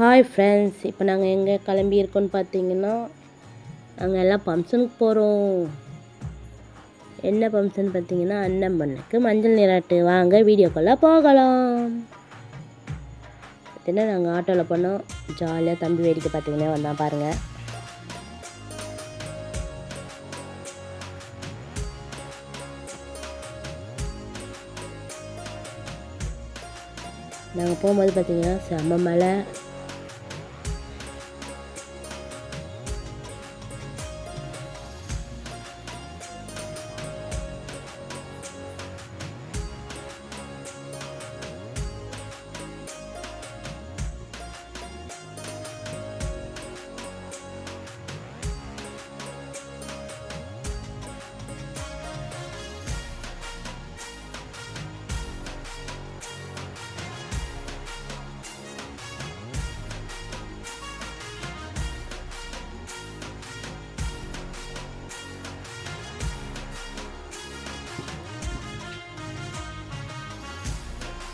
Hi friends இப்போ நாங்கள் எங்கே கிளம்பியிருக்கோன்னு பார்த்தீங்கன்னா நாங்கள் எல்லாம் ஃபங்க்ஷனுக்கு போகிறோம் என்ன ஃபங்க்ஷன் பார்த்தீங்கன்னா அண்ணன் பொண்ணுக்கு மஞ்சள் நீராட்டு. வாங்க வீடியோக்குள்ளே போகலாம். பார்த்தீங்கன்னா நாங்கள் ஆட்டோவில் போனோம். ஜாலியாக தம்பி வேடிக்கை பார்த்தீங்கன்னா வந்தால் பாருங்கள் நாங்கள் போகும்போது பார்த்தீங்கன்னா செம்ம மலை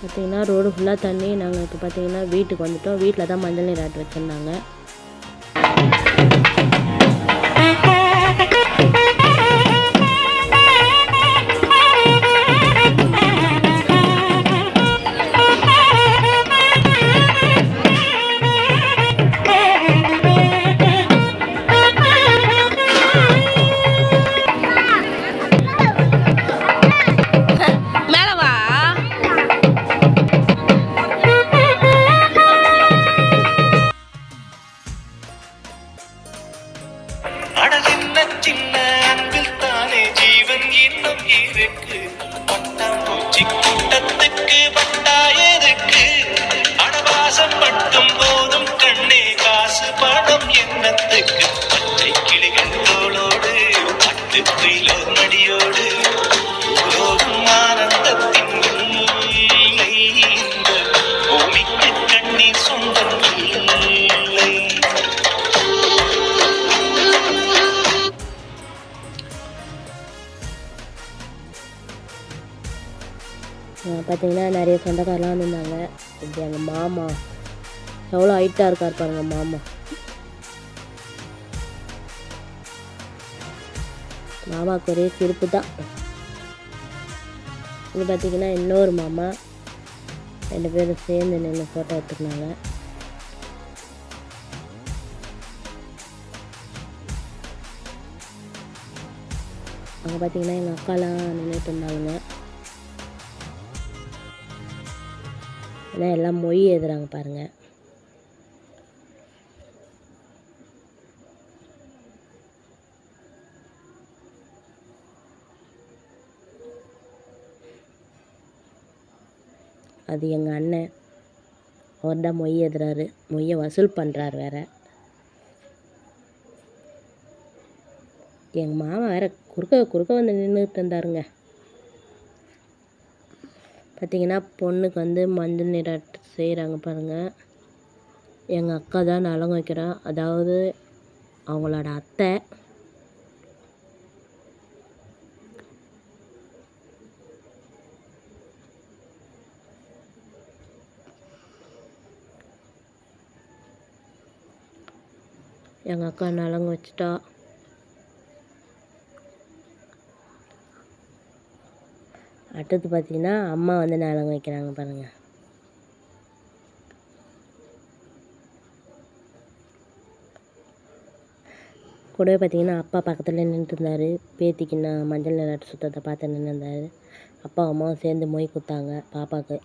பார்த்திங்கன்னா ரோடு ஃபுல்லாக தண்ணி. நாங்கள் இப்போ பார்த்தீங்கன்னா வீட்டுக்கு வந்துட்டோம். வீட்டில் தான் மஞ்சள் நீர் ஆட்டு வச்சுருந்தாங்க. சின்ன அன்பில் தானே ஜீவன் இன்னும் இருக்கு. பார்த்தீங்கன்னா நிறைய சொந்தக்காரெலாம் வந்திருந்தாங்க. இப்படி எங்கள் மாமா எவ்வளோ ஹைட்டாக இருக்கார் பாருங்கள் மாமா. மாமாவுக்கு ஒரே சிரிப்பு தான். இது பார்த்தீங்கன்னா இன்னொரு மாமா ரெண்டு பேரும் சேர்ந்து நின்று ஃபோட்டோ எடுத்துக்கினாங்க அங்கே பார்த்தீங்கன்னா எங்கள் அக்காலாம் நின்றுட்டு இருந்தாங்க. ஏன்னா எல்லாம் மொய் எழுதுகிறாங்க பாருங்கள் அது எங்கள் அண்ணன் அவர் தான் மொய் எழுதுறாரு. மொய்யை வசூல் பண்ணுறாரு வேற. எங்கள் மாமா வேற குறுக்க குறுக்க வந்து நின்றுட்டு இருந்தாருங்க. பார்த்தீங்கன்னா பொண்ணுக்கு வந்து மஞ்சள் நீராட்டு செய்கிறாங்க பாருங்கள் எங்கள் அக்கா தான் நலங்கு வைக்கிறா. அதாவது அவங்களோட அத்தை. எங்கள் அக்கா நலங்கு வச்சுட்டா. அடுத்தது பார்த்தீங்கன்னா அம்மா வந்து நலங்கு வைக்கிறாங்க பாருங்கள் கூடவே பார்த்தீங்கன்னா அப்பா பக்கத்தில் நின்றுருந்தார் பேத்திக்கு நான் மஞ்சள் நிலாட்டு சுத்தத்தை பார்த்து நின்றுருந்தார் அப்பா அம்மாவும் சேர்ந்து மொய் கொடுத்தாங்க பாப்பாவுக்கு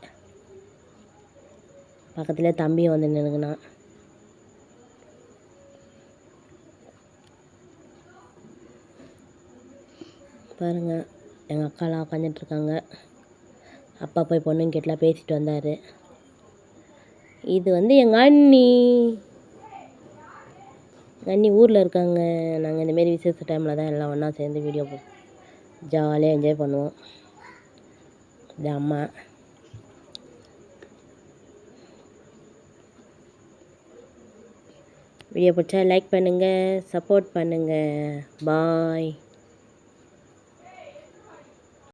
பக்கத்தில் தம்பியும் வந்து நின்றுக்கினான் பாருங்கள் எங்கள் அக்காலாம் உட்காந்துட்ருக்காங்க அப்பா போய் பொண்ணுங்கிட்டலாம் பேசிட்டு வந்தார். இது வந்து எங்கள் அண்ணி. எங்கள் அண்ணி ஊரில் இருக்காங்க. நாங்கள் இந்தமாரி விசேஷ டைமில் தான் எல்லாம் ஒன்றா சேர்ந்து வீடியோ போ ஜாலியாக என்ஜாய் பண்ணுவோம். இது அம்மா. வீடியோ பிடிச்சா லைக் பண்ணுங்கள் சப்போர்ட் பண்ணுங்கள் பாய்